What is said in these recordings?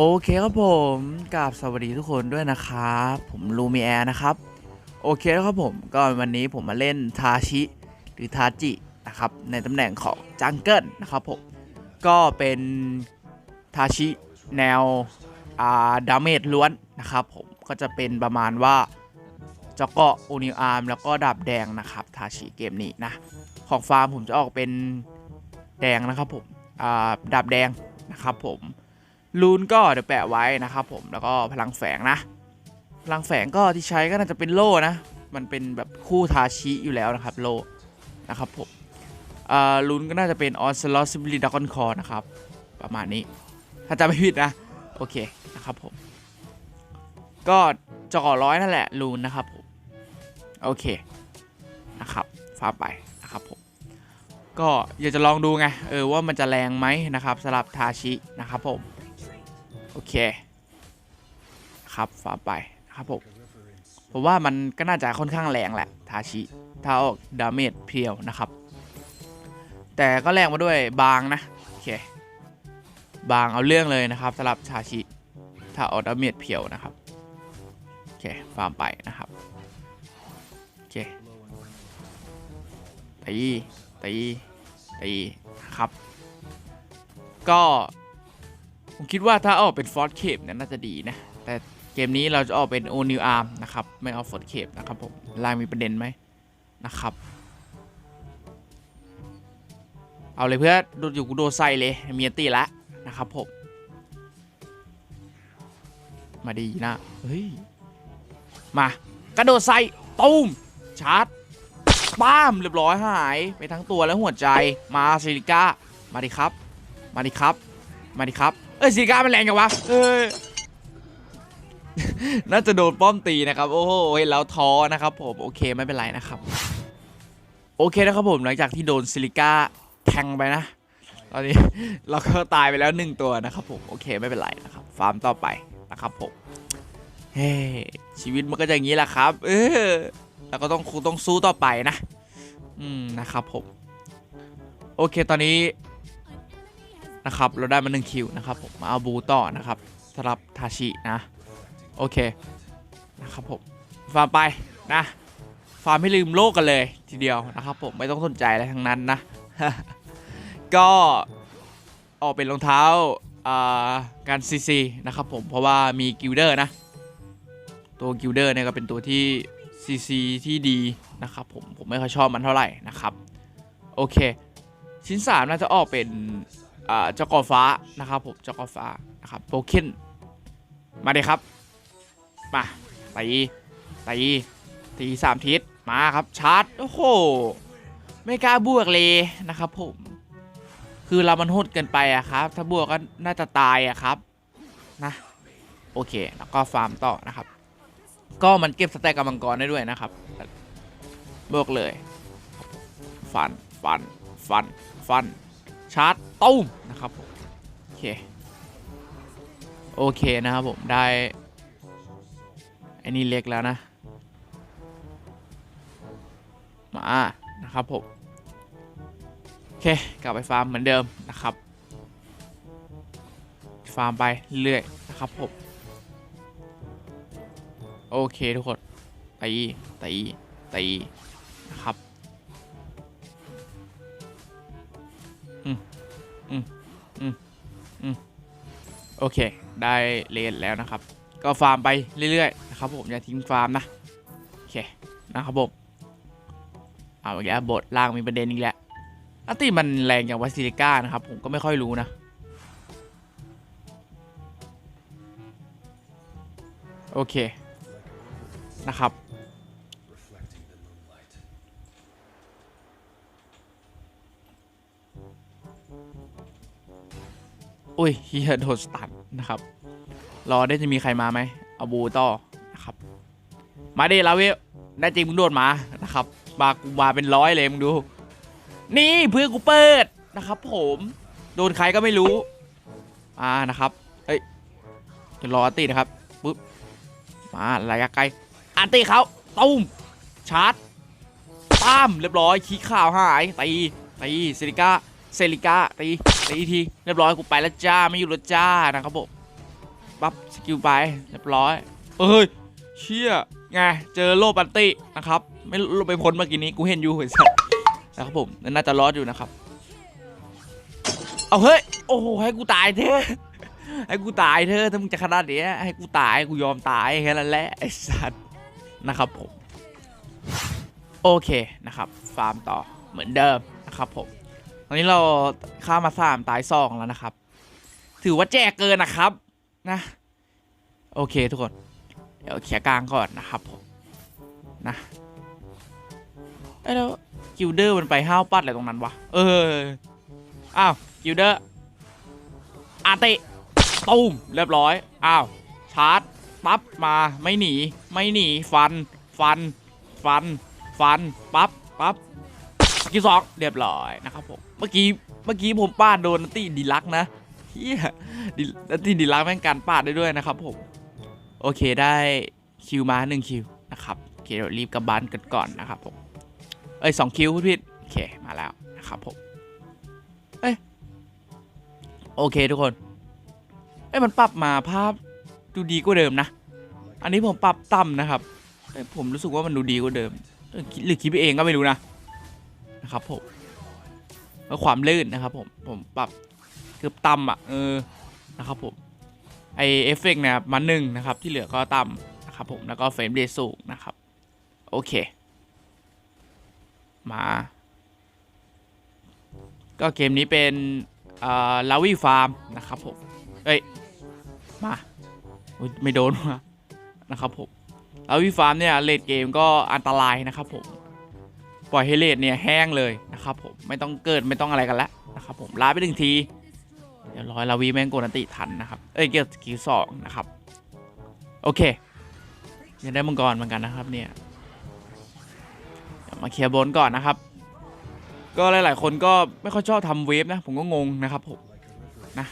โอเคครับผมกับสวัสดีทุกคนด้วยนะครับผมลูมิแอร์นะครับ โอเคครับผมก็วันนี้ผมมาเล่นทาชิหรือทาจินะครับในตำแหน่งของจังเกิลนะครับผมก็เป็นทาชิแนวอ่าดาเมจล้วนนะครับผมก็จะเป็นประมาณว่าเจาะเกาะโอนิอาร์มแล้วก็ดาบแดงนะครับทาชิเกมนี้นะของฟาร์มผมจะออกเป็นแดงนะครับผมอ่าดาบแดงนะครับผม ลูนก็เดี๋ยวแปะไว้นะครับผมแล้วก็พลังแฝงนะ พลังแฝงก็ที่ใช้ก็น่าจะเป็นโล่นะ มันเป็นแบบคู่ทาชิอยู่แล้วนะครับโล่นะครับผมอ่าลูนก็น่าจะเป็นออสลอสซิบิลิดักอนคอนะครับ ประมาณนี้ ถ้าจำไม่ผิดนะ โอเคนะครับผม ก็จอร้อยนั่นแหละลูนนะครับผมโอเคนะครับฟ้าไปนะครับผมก็อยากจะลองดูไงเออว่ามันจะแรงไหมนะครับสำหรับทาชินะครับผม อเค ครับฝาไปนะครับผมผมว่ามันก็น่าจะค่อนข้างแรงแหละทาชิถ้าออกดาเมจเพียวนะครับ แต่ก็แรงมาด้วยบางนะโอเคบางเอาเรื่องเลยนะครับสำหรับทาชิถ้าออกดาเมจเพียวนะครับโอเคฟาร์มไปนะครับโอเคตีตีตีครับ ก็ ผมคิดว่าถ้าออกเป็นฟอร์ดเคปเนี่ยน่าจะดีนะ แต่เกมนี้เราจะออกเป็นโอนิวอาร์มนะครับ ไม่เอาฟอร์ดเคปนะครับผมลายมีประเด็นไหมนะครับ เอาเลยเพื่อดนอยู่กูโดนไซเลยมีอันตีละนะครับผม มาดีนะ เฮ้ย มากระโดดใส่ตูมชาร์จป้ามเรียบร้อยหาย ไปทั้งตัวและหัวใจมาซิลิก้า มาดิครับ มาดิครับ มาดิครับ เอ้ยซีก้ามันแรงจังวะเอ้ยน่าจะโดนป้อมตีนะครับ โอ้โหเห็นแล้วท้อนะครับผมโอเคไม่เป็นไรนะครับ โอเคนะครับผมหลังจากที่โดนซิลิก้าแทงไปนะ ตอนนี้เราก็ตายไปแล้วหนึ่งตัวนะครับผมโอเคไม่เป็นไรนะครับ ฟาร์มต่อไปนะครับผมเฮ้ชีวิตมันก็จะอย่างนี้แหละครับ เออแล้วก็ต้องคงต้องสู้ต่อไปนะ อืมนะครับผม โอเคตอนนี้ นะครับ เราได้มา1คิวนะครับผมมาเอาบูต่อนะครับสำหรับทาชินะ โอเคนะครับผมฟาร์มไปนะฟาร์มให้ลืมโลกกันเลยทีเดียวนะครับผมไม่ต้องสนใจอะไรทั้งนั้นนะ ก็ออกเป็นรองเท้าการซีซีนะครับผมเพราะว่ามีกิลเดอร์นะ ตัวกิลเดอร์เนี่ยก็เป็นตัวที่ซีซีที่ดีนะครับผมผมไม่ค่อยชอบมันเท่าไหร่นะครับ โอเค ชิ้น 3 น่าจะออกเป็น เจ้ากอฟ้านะครับผมเจ้ากอฟ้านะครับโบเคนมาเลยครับมาตีตีตีสามทิศมาครับชาร์จโอ้โหไม่กล้าบวกเลยนะครับผมคือเรามันหดเกินไปอะครับ ถ้าบวกก็น่าจะตายอะครับนะโอเคแล้วก็ฟาร์มต่อนะครับ ก็มันเก็บสแต็กกับมังกรได้ด้วยนะครับบวกเลย ฟันฟันฟันฟัน ชาร์จตุ้มนะครับผมโอเคโอเคนะครับผมได้ไอ้นี่เล็กแล้วนะ มานะครับผมโอเคกลับไปฟาร์มเหมือนเดิมนะครับ ฟาร์มไปเรื่อยนะครับผมโอเคทุกคนตีตีตีนะครับ โอเค ได้เลนแล้วนะครับ ก็ฟาร์มไปเรื่อยๆนะครับผมอย่าทิ้งฟาร์มนะ โอเค นะครับผม เอาอีกแล้วบทล่างมีประเด็นอีกแล้วอัติมันแรงอย่างวาซิลิก้านะครับ ผมก็ไม่ค่อยรู้นะ โอเค นะครับ อุ้ยเฮียโดนสตันนะครับ รอได้จะมีใครมาไหมเอาบูต่อนะครับ มาดิลาเวลได้จริงมึงโดดมานะครับ มากูมาเป็นร้อยเลยมึงดู นี่เพื่อนกูเปิดนะครับ ผม โดนใครก็ไม่รู้ อ่านะครับ เฮ้ยจะรออันตีนะครับปุ๊บ มาระยะไกลอันตีเขาตุ้มชาร์จป้ามเรียบร้อยขี้ข่าวหายตีตีเซริก้าเซริก้าตี ตีทีเรียบร้อยกูไปแล้วจ้าไม่อยู่แล้วจ้านะครับผมปั๊บสกิลไปเรียบร้อยเอ้ยเชี่ยไงเจอโลปันตินะครับไม่ลงไปพ้นเมื่อกี้นี้กูเห็นอยู่เห็นสัตว์นะครับผมน่าจะรอดอยู่นะครับเอาเฮ้ยโอ้โหให้กูตายเถอะให้กูตายเถอะถ้ามึงจะขนาดนี้ให้กูตายกูยอมตายแค่นั้นแหละไอ้สัตว์นะครับผมโอเคนะครับ ฟาร์มต่อเหมือนเดิมนะครับผม ตอนนี้เราฆ่ามาสามตายสองแล้วนะครับ ถือว่าแจกเกินนะครับนะ โอเคทุกคน เดี๋ยวเคลียกลางก่อนนะครับผมนะเอ้ยแล้วกิลเดอร์มันไปห้าวปัดอะไรตรงนั้นวะ เออ อ้าวกิลเดอร์อาเติตูมเรียบร้อย อ้าว ชาร์จปั๊บมาไม่หนี ไม่หนี ฟัน ฟัน ฟัน ฟัน ปั๊บปั๊บ สกิลสองเรียบร้อยนะครับผมเมื่อกี้เมื่อกี้ผมปาดโดนนัตตี้ดีลักนะเฮียดินัตตี้ดีลักแม่งการปาดได้ด้วยนะครับผมโอเคได้คิวมา1คิวนะครับโอเคเดี๋ยวรีบกลับบ้านกันก่อนนะครับผมเอ้ยสองคิวพูดผิดโอเคมาแล้วนะครับผมเอ้ยโอเคทุกคนเอ้ยมันปรับมาภาพดูดีกว่าเดิมนะ อันนี้ผมปรับต่ำนะครับเอ้ยผมรู้สึกว่ามันดูดีกว่าเดิมหรือคิดไปเองก็ไม่รู้นะ นะครับผมแล้วความลื่นนะครับผมผมปรับเกือบต่ำอะเออนะครับผมไอเอฟเฟกต์นะครับมาหนึ่งนะครับที่เหลือก็ต่ำนะครับผมแล้วก็เฟรมเรทสูงนะครับโอเค มา ก็เกมนี้เป็นลาวีฟาร์มนะครับผมเอ้ยมาอุ๊ยไม่โดนมานะครับผมลาวีฟาร์มเนี่ยเลดเกมก็อันตรายนะครับผม ปล่อยให้เลดเนี่ยแห้งเลยนะครับผมไม่ต้องเกิดไม่ต้องอะไรกันแล้วนะครับผมลาไปหนึ่งทีเดี๋ยวร้อยลาวีแมงโกนันติทันนะครับเอ้ยเกียวสกิสองนะครับโอเคยังได้มังกรเหมือนกันนะครับเนี่ยมาเคลียร์บนก่อนนะครับ ก็หลาย ๆ คนก็ไม่ค่อยชอบทำเวฟนะผมก็งงนะครับผมนะ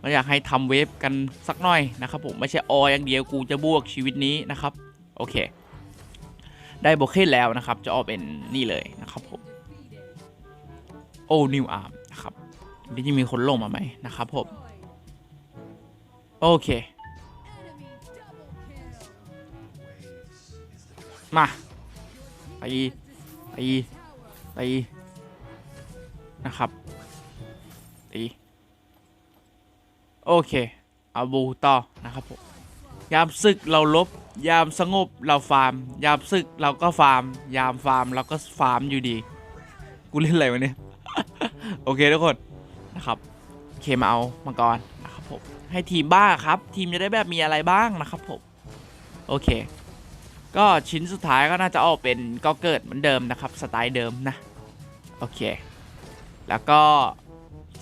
เราอยากให้ทำเวฟกันสักหน่อยนะครับผมไม่ใช่อออย่างเดียวกูจะบวกชีวิตนี้นะครับโอเค ได้โบเคนแล้วนะครับ จะออกเป็นนี่เลยนะครับผมโอ้นิวอาร์มนะครับนี่จะมีคนลงมาไหมนะครับผมโอเค มาตีตีตีนะครับตีโอเค เอาบูต่อนะครับผม ยามศึกเราลบ ยามสงบเราฟาร์ม ยามศึกเราก็ฟาร์ม ยามฟาร์มเราก็ฟาร์มอยู่ดี กูเล่นอะไรวะเนี่ย โอเคทุกคนนะครับเคมาเอามังกรนะครับผมให้ทีมบ้าครับ ทีมจะได้แบบมีอะไรบ้างนะครับผมโอเค ก็ชิ้นสุดท้ายก็น่าจะออกเป็นก็เกิดเหมือนเดิมนะครับสไตล์เดิมนะโอเค แล้วก็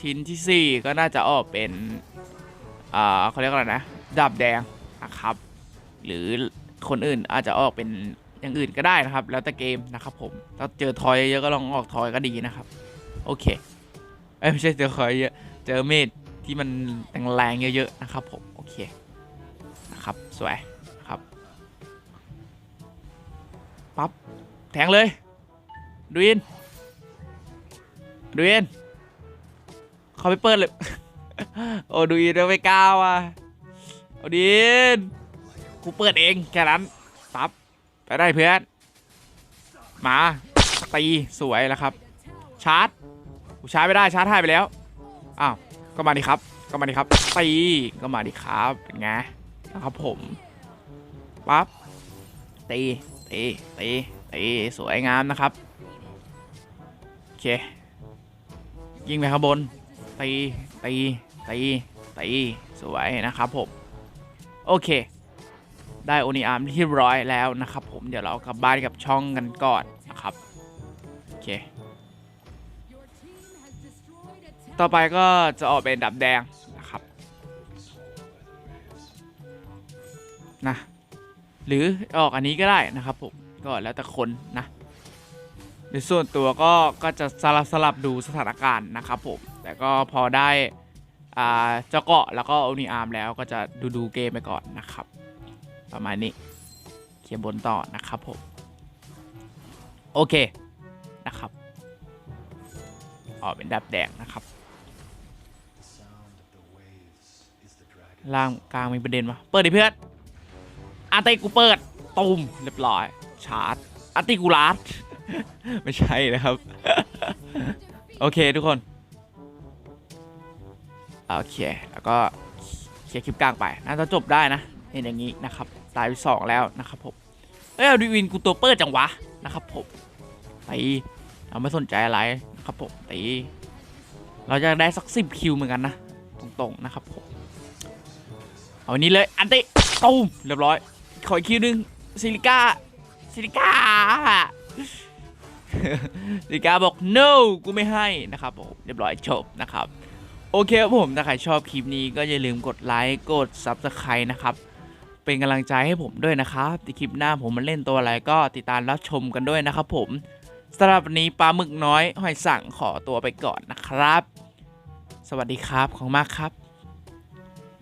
ชิ้นที่ 4 ก็น่าจะออกเป็นอ่าเขาเรียกว่าอะไรนะดาบแดง นะครับ หรือคนอื่นอาจจะออกเป็นอย่างอื่นก็ได้นะครับ แล้วแต่เกมนะครับผมถ้าเจอทอยเยอะก็ลองออกทอยก็ดีนะครับ โอเคเอ้ไม่ใช่เจอคอยเยอะเจอเมดที่มันแรงๆเยอะๆนะครับผมโอเคนะครับสวยครับปั๊บแทงเลยดูอินดูอินเขาไปเปิดเลย โอ้ดูอินเราไม่กล้าว่ะ โอ้ดีนกูเปิดเองแค่นั้นปั๊บไปได้เพื่อนมาตีสวยแล้วครับ ชาร์จกูชาร์จไม่ได้ชาร์จหายไปแล้วอ้าวก็มาดิครับ ก็มาดิครับตีก็มาดิครับเป็นไงนะครับผมปั๊บตีตีตีตีสวยงามนะครับโอเคยิงไปข้างบนตีตีตีตีสวยนะครับผม โอเค ได้โอนิอาร์มที่ร้อยแล้วนะครับผมเดี๋ยวเรากลับบ้านกับช่องกันก่อนนะครับ โอเค ต่อไปก็จะออกเป็นดับแดงนะครับนะหรือออกอันนี้ก็ได้นะครับผมก็แล้วแต่คนนะในส่วนตัวก็ก็จะสลับสลับดูสถานการณ์นะครับผมแต่ก็พอได้ เจ้าเกาะแล้วก็โอนิอาร์มแล้วก็จะดูดูเกมไปก่อนนะครับ ประมาณนี้เขียนบนต่อนะครับผมโอเคนะครับออกเป็นดับแดงนะครับล่างกลางมีประเด็นวะเปิดดิเพื่อนอาร์ติกูเปิดตูมเรียบร้อย ชาร์จอาร์ติกูลาร์ไม่ใช่นะครับ โอเคทุกคน โอเค แล้วก็เคลียร์คลิปกลางไป น่าจะจบได้นะเห็นอย่างนี้นะครับ ตายไปสองแล้วนะครับผม เอ้ยเอดิวินกูตัวเปิดจังวะนะครับผมตีเราไม่สนใจอะไรนะครับผมตี เราจะได้สักสิบคิวเหมือนกันนะ ตรงๆนะครับผม เอาอันนี้เลย อันติตูมเรียบร้อย ขออีกคิวหนึงซิลิก้าซิลิก้าซิลิก้าบอก no กูไม่ให้นะครับผม เรียบร้อยจบนะครับ โอเคครับผมถ้าใครชอบคลิปนี้ก็อย่าลืมกดไลค์กด Subscribe นะครับ เป็นกำลังใจให้ผมด้วยนะครับในคลิปหน้าผมมาเล่นตัวอะไรก็ติดตามรับชมกันด้วยนะครับผมสำหรับวันนี้ปลาหมึกน้อยหอยสั่งขอตัวไปก่อนนะครับ สวัสดีครับ ของมากครับ